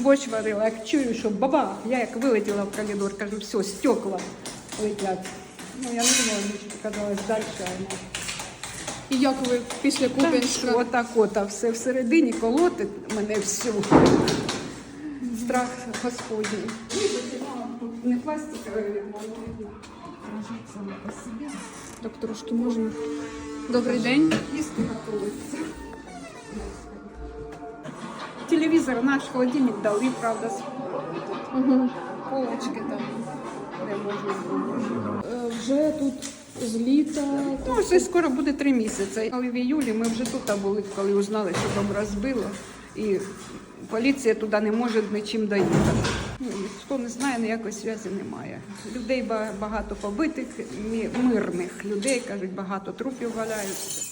борщ варила, як чую, що баба, я як вилетіла в коридор, кажу, все, стекла летять. Ну, я не думала, що казалось далі. І як ви після. Куп'янська? Отак, от, а все всередині колотить мене всю. Страх Господній. Не собі. Так трошки можна. Добрий день. Їсти готується. Телевізор наш холодильник дали, правда, Угу. полочки там, де можна. Е, Вже тут з літа. Ну, вже скоро буде три місяці. Але в іюлі ми вже тут були, коли узнали, що дом розбило. І поліція туди не може нічим доїхати. Ну, Хто не знає, ніякої зв'язку немає. Людей багато побитих, мирних людей, кажуть, багато трупів валяються.